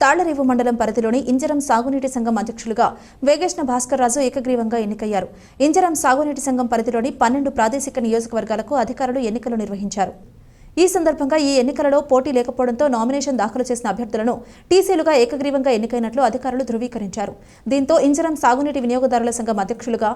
తాళ్ళరేవు మండలం పరిధిలోని ఇంజరం సాగునీటి సంఘం అధ్యక్షులుగా వేగేష్ణ భాస్కర్ రాజు ఏకగ్రీవంగా ఎన్నికయ్యారు. ఇంజరం సాగునీటి సంఘం పరిధిలోని పన్నెండు ప్రాదేశిక నియోజకవర్గాలకు అధికారులు ఎన్నికలు నిర్వహించారు. ఈ సందర్భంగా ఈ ఎన్నికలలో పోటీ లేకపోవడంతో నామినేషన్ దాఖలు చేసిన అభ్యర్థులను టీసీలుగా ఏకగ్రీవంగా ఎన్నికైనట్లు అధికారులు ధృవీకరించారు. దీంతో ఇంజరం సాగునీటి వినియోగదారుల సంఘం అధ్యక్షులుగా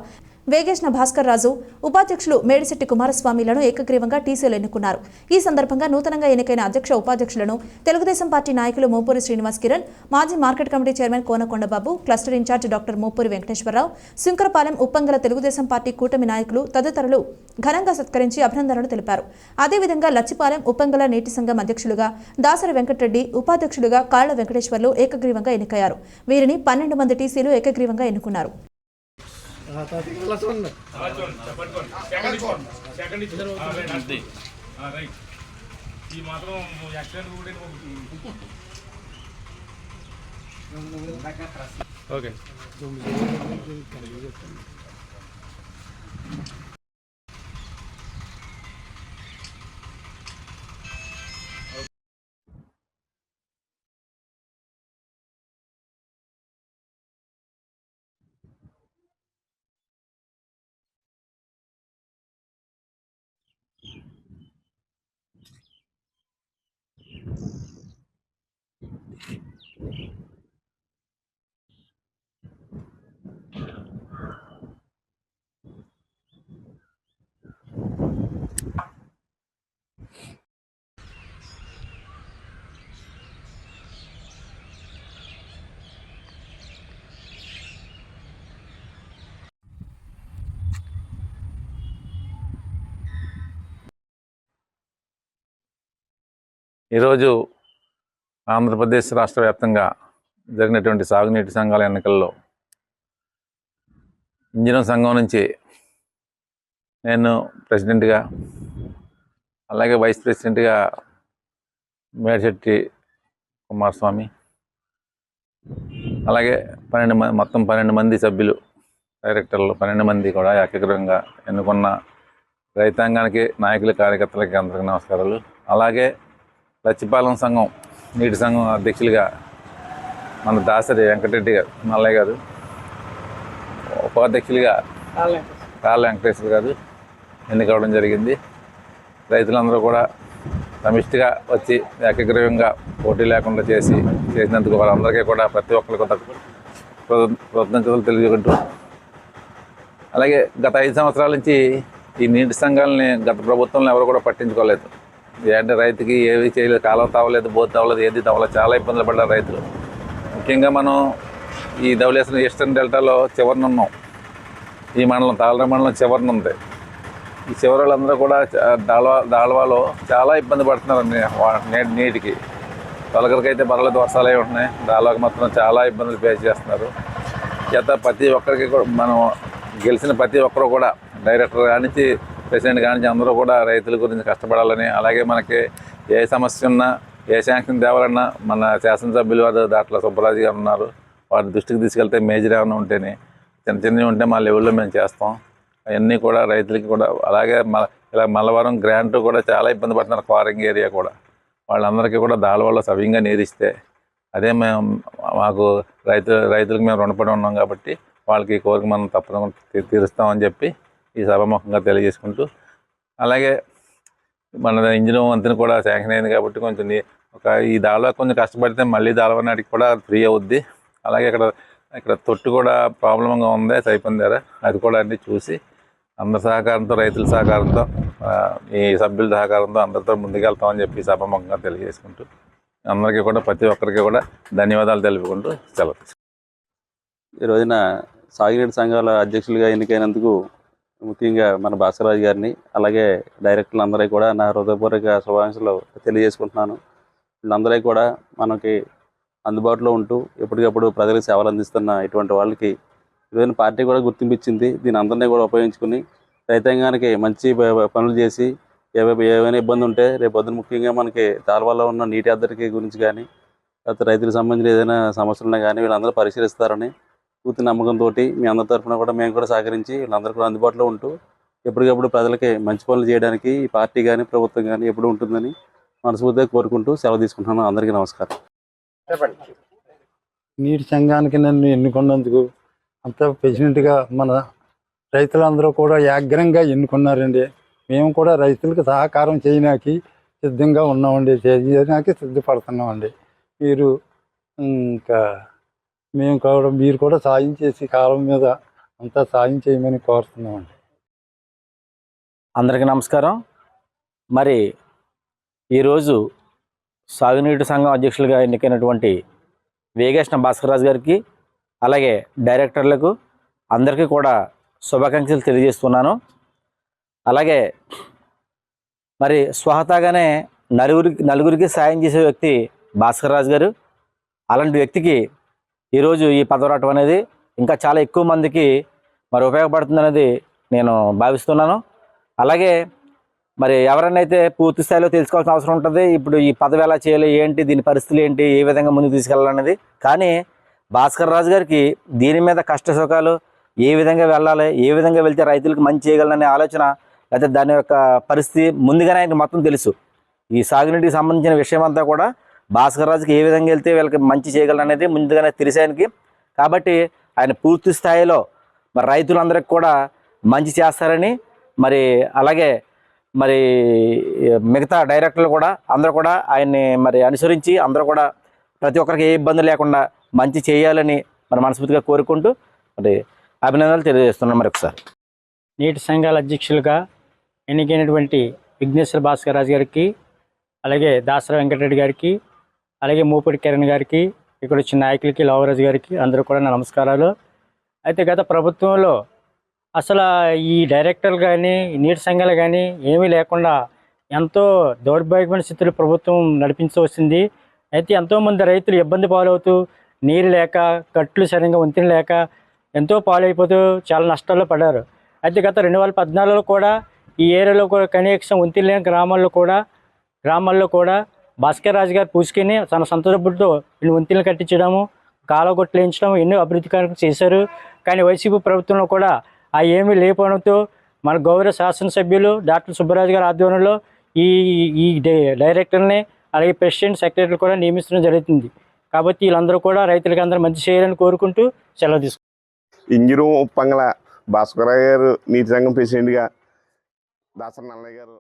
వేగేష్ణ భాస్కర్ రాజు ఉపాధ్యక్షులు మేడిశెట్టి కుమారస్వామిలను ఏకగ్రీవంగా టీసీలు ఎన్నుకున్నారు. ఈ సందర్భంగా నూతనంగా ఎన్నికైన అధ్యక్ష ఉపాధ్యక్షులను తెలుగుదేశం పార్టీ నాయకులు మోపూరి శ్రీనివాస్ కిరణ్ మాజీ market committee chairman Konakondababu cluster incharge doctor Mopuri Venkateswararao Sankarapalem Uppangala Telugudesam party కూటమి నాయకులు తదితరులు ఘనంగా సత్కరించి అభినందనలు తెలిపారు. అదేవిధంగా లచ్చిపాలెం ఉప్పంగల నీటి సంఘం అధ్యక్షులుగా దాసరి వెంకటరెడ్డి ఉపాధ్యక్షులుగా కాళ్ళ వెంకటేశ్వర్లు ఏకగ్రీవంగా ఎన్నికయ్యారు. వీరిని పన్నెండు మంది టీసీలు ఏకగ్రీవంగా ఎన్నుకున్నారు. ఈ మాత్రం యాక్సిడెంట్ కూడా ఓకే. ఈరోజు ఆంధ్రప్రదేశ్ రాష్ట్ర వ్యాప్తంగా జరిగినటువంటి సాగునీటి సంఘాల ఎన్నికల్లో ఇంజనీర్ సంఘం నుంచి నేను ప్రెసిడెంట్గా అలాగే వైస్ ప్రెసిడెంట్గా మేడిశెట్టి కుమారస్వామి అలాగే పన్నెండు మంది మొత్తం పన్నెండు మంది సభ్యులు డైరెక్టర్లు పన్నెండు మంది కూడా ఏకగ్రంగా ఎన్నుకున్న రైతాంగానికి నాయకులు కార్యకర్తలకి అందరికీ నమస్కారాలు. అలాగే లచ్చిపాలెం సంఘం నీటి సంఘం అధ్యక్షులుగా మన దాసరి వెంకటరెడ్డి గారు మల్లయ్య గారు ఉపాధ్యక్షులుగా కాళ్ళ వెంకటేశ్వర గారు ఎన్నికవడం జరిగింది. రైతులందరూ కూడా సమిష్టిగా వచ్చి ఏకగ్రీవంగా పోటీ లేకుండా చేసి చేసినందుకు వాళ్ళందరికీ కూడా ప్రతి ఒక్కరికి కృతజ్ఞతలు తెలియకుంటూ అలాగే గత ఐదు సంవత్సరాల నుంచి ఈ నీటి సంఘాలని గత ప్రభుత్వంలో ఎవరు కూడా పట్టించుకోలేదు. ఏంటంటే రైతుకి ఏవి చేయలేదు కాలం తవ్వలేదు బోతు తవ్వలేదు ఏది తవ్వలేదు చాలా ఇబ్బందులు పడ్డారు రైతులు. ముఖ్యంగా మనం ఈ ధవలేసిన ఈస్టర్న్ డెల్టాలో చివరిన ఉన్నాం. ఈ మండలం తాళర మండలం చివరిన ఉంది. ఈ చివరి కూడా చ- దాల్వా దాల్వాలో చాలా ఇబ్బంది పడుతున్నారు నేటి వా- నీటికి. తొలగరికైతే పర్లేదు వర్షాలే ఉంటున్నాయి. దాల్వాకి మాత్రం చాలా ఇబ్బందులు ఫేస్ చేస్తున్నారు. చేత ప్రతి ఒక్కరికి కూడా మనం గెలిచిన ప్రతి ఒక్కరు కూడా డైరెక్టర్ కానించి ప్రెసిడెంట్ కానీ అందరూ కూడా రైతుల గురించి కష్టపడాలని అలాగే మనకి ఏ సమస్య ఉన్నా ఏ శాంక్షన్ తేవాలన్నా మన శాసనసభ్యులు వారు దాంట్లో సుబ్బరాజు గారు ఉన్నారు. వారి దృష్టికి తీసుకెళ్తే మేజర్ ఏమైనా ఉంటేనే చిన్న చిన్నవి ఉంటే మా లెవెల్లో మేము చేస్తాం. అవన్నీ కూడా రైతులకి కూడా అలాగే మ ఇలా మలవరం గ్రాంట్ కూడా చాలా ఇబ్బంది పడుతున్నారు క్వారింగ్ ఏరియా కూడా. వాళ్ళందరికీ కూడా దానివల్ల సవ్యంగా నీరిస్తే అదే మేము మాకు రైతు రైతులకు మేము రుణపడి ఉన్నాం కాబట్టి వాళ్ళకి ఈ కోరిక మనం తప్పకుండా తీరుస్తామని చెప్పి ఈ సభాముఖంగా తెలియజేసుకుంటూ అలాగే మన ఇంజిన్ వంతుని కూడా శాంక్షన్ అయింది కాబట్టి కొంచెం ఒక ఈ దానిలో కొంచెం కష్టపడితే మళ్ళీ దానిలో నాటికి కూడా ఫ్రీ అవుద్ది. అలాగే ఇక్కడ ఇక్కడ తొట్టు కూడా ప్రాబ్లంగా ఉంది సైపన్ అది కూడా అన్ని చూసి అందరి సహకారంతో రైతుల సహకారంతో ఈ సభ్యుల సహకారంతో అందరితో ముందుకెళ్తామని చెప్పి సభాముఖంగా తెలియజేసుకుంటూ అందరికీ కూడా ప్రతి ఒక్కరికి కూడా ధన్యవాదాలు తెలుపుకుంటూ సెలవు. ఈరోజున ఈ రోజున సాగునీటి సంఘాల అధ్యక్షులుగా ఎన్నికైనందుకు ముఖ్యంగా మన భాస్కరరాజు గారిని అలాగే డైరెక్టర్లు అందరికీ కూడా నా హృదయపూర్వక శుభాకాంక్షలు తెలియజేసుకుంటున్నాను. వీళ్ళందరికీ కూడా మనకి అందుబాటులో ఉంటూ ఎప్పటికప్పుడు ప్రజలకు సేవలు అందిస్తున్న ఇటువంటి వాళ్ళకి ఈరోజు పార్టీ కూడా గుర్తింపించింది దీని అందరినీ కూడా ఉపయోగించుకుని రైతాంగానికి మంచి పనులు చేసి ఏవై ఏవైనా ఇబ్బంది ఉంటే రేపు పొద్దున ముఖ్యంగా మనకి తాల్వాలో ఉన్న నీటి అద్దరికి గురించి కానీ లేకపోతే రైతులకు సంబంధించిన ఏదైనా సమస్యలున్నా కానీ వీళ్ళందరూ పరిశీలిస్తారని పూర్తి నమ్మకంతో మీ అందరి తరఫున కూడా మేము కూడా సహకరించి వీళ్ళందరూ కూడా అందుబాటులో ఉంటూ ఎప్పటికప్పుడు ప్రజలకి మంచి పనులు చేయడానికి ఈ పార్టీ కానీ ప్రభుత్వం కానీ ఎప్పుడు ఉంటుందని మనస్ఫూర్తిగా కోరుకుంటూ సెలవు తీసుకుంటున్నాను. అందరికీ నమస్కారం. నీటి సంఘానికి నన్ను ఎన్నుకున్నందుకు అంత ప్రెసిడెంట్గా మన రైతులందరూ కూడా యాగ్రంగా ఎన్నుకున్నారండి. మేము కూడా రైతులకు సహకారం చేయడానికి సిద్ధంగా ఉన్నామండి. చేయడానికి సిద్ధపడుతున్నామండి. మీరు ఇంకా మేము కూడా మీరు కూడా సాయం చేసి కాలం మీద అంతా సాయం చేయమని కోరుతున్నామండి. అందరికీ నమస్కారం. మరి ఈరోజు సాగునీటి సంఘం అధ్యక్షులుగా ఎన్నికైనటువంటి వేగేష్ణ భాస్కర్రాజు గారికి అలాగే డైరెక్టర్లకు అందరికీ కూడా శుభాకాంక్షలు తెలియజేస్తున్నాను. అలాగే మరి స్వహతాగానే నలుగురికి నలుగురికి సాయం చేసే వ్యక్తి భాస్కర్రాజు గారు. అలాంటి వ్యక్తికి ఈరోజు ఈ పదవి అనేది ఇంకా చాలా ఎక్కువ మందికి మరి ఉపయోగపడుతుంది అనేది నేను భావిస్తున్నాను. అలాగే మరి ఎవరైనా అయితే పూర్తి స్థాయిలో తెలుసుకోవాల్సిన అవసరం ఉంటుంది ఇప్పుడు ఈ పదవి ఎలా చేయాలి ఏంటి దీని పరిస్థితులు ఏంటి ఏ విధంగా ముందుకు తీసుకెళ్ళాలనేది. కానీ భాస్కర్ రాజు గారికి దీని మీద కష్ట సుఖాలు ఏ విధంగా వెళ్ళాలి ఏ విధంగా వెళ్తే రైతులకు మంచి చేయగలననే ఆలోచన లేకపోతే దాని యొక్క పరిస్థితి ముందుగానే ఆయనకు మొత్తం తెలుసు. ఈ సాగునీటికి సంబంధించిన విషయం అంతా కూడా భాస్కర్ రాజుకి ఏ విధంగా వెళ్తే వీళ్ళకి మంచి చేయగలననేది ముందుగానే తెలిసి ఆయనకి కాబట్టి ఆయన పూర్తి స్థాయిలో మరి రైతులందరికి కూడా మంచి చేస్తారని మరి అలాగే మరి మిగతా డైరెక్టర్లు కూడా అందరూ కూడా ఆయన్ని మరి అనుసరించి అందరూ కూడా ప్రతి ఒక్కరికి ఏ ఇబ్బంది లేకుండా మంచి చేయాలని మరి మనస్ఫూర్తిగా కోరుకుంటూ మరి అభినందనలు తెలియజేస్తున్నాం మరి ఒకసారి. నీటి సంఘాల అధ్యక్షులుగా ఎన్నికైనటువంటి విఘ్నేశ్వర భాస్కర్ రాజు గారికి అలాగే దాసరా వెంకటరెడ్డి గారికి అలాగే మూపటి కిరణ్ గారికి ఇక్కడ వచ్చిన నాయకులకి లవరాజ్ గారికి అందరూ కూడా నా నమస్కారాలు. అయితే గత ప్రభుత్వంలో అసలు ఈ డైరెక్టర్లు కానీ నీటి సంఘాలు కానీ ఏమీ లేకుండా ఎంతో దౌర్భాగ్యమైన స్థితిలో ప్రభుత్వం నడిపించవచ్చింది అయితే ఎంతోమంది రైతులు ఇబ్బంది పాలవుతూ నీరు లేక కట్లు సరిగ్గా వంతిన లేక ఎంతో పాలైపోతూ చాలా నష్టాల్లో పడ్డారు. అయితే గత రెండు వేల పద్నాలుగులో కూడా ఈ ఏరియాలో కూడా కనీసం వంతిన లేని గ్రామాల్లో కూడా గ్రామాల్లో కూడా భాస్కర్ రాజు గారు పూసుకొని తన సొంత డబ్బులతో ఇన్ని వంతెనలు కట్టించడము కాలగొట్లు వేయించడం ఎన్నో అభివృద్ధి కార్యక్రమం చేశారు. కానీ వైసీపీ ప్రభుత్వంలో కూడా ఆ ఏమీ లేకపోవడంతో మన గౌరవ శాసనసభ్యులు డాక్టర్ సుబ్బరాజు గారి ఆధ్వర్యంలో ఈ ఈ డై- డైరెక్టర్ని అలాగే ప్రెసిడెంట్ సెక్రటరీ కూడా నియమించడం జరుగుతుంది. కాబట్టి వీళ్ళందరూ కూడా రైతులకి అందరూ మంచి చేయాలని కోరుకుంటూ సెలవు తీసుకుంటారు ఇంజరు ఉప్పంగల భాస్కర గారు నీతి సంఘం ప్రెసిడెంట్గా దాసరి నల్లయ్య గారు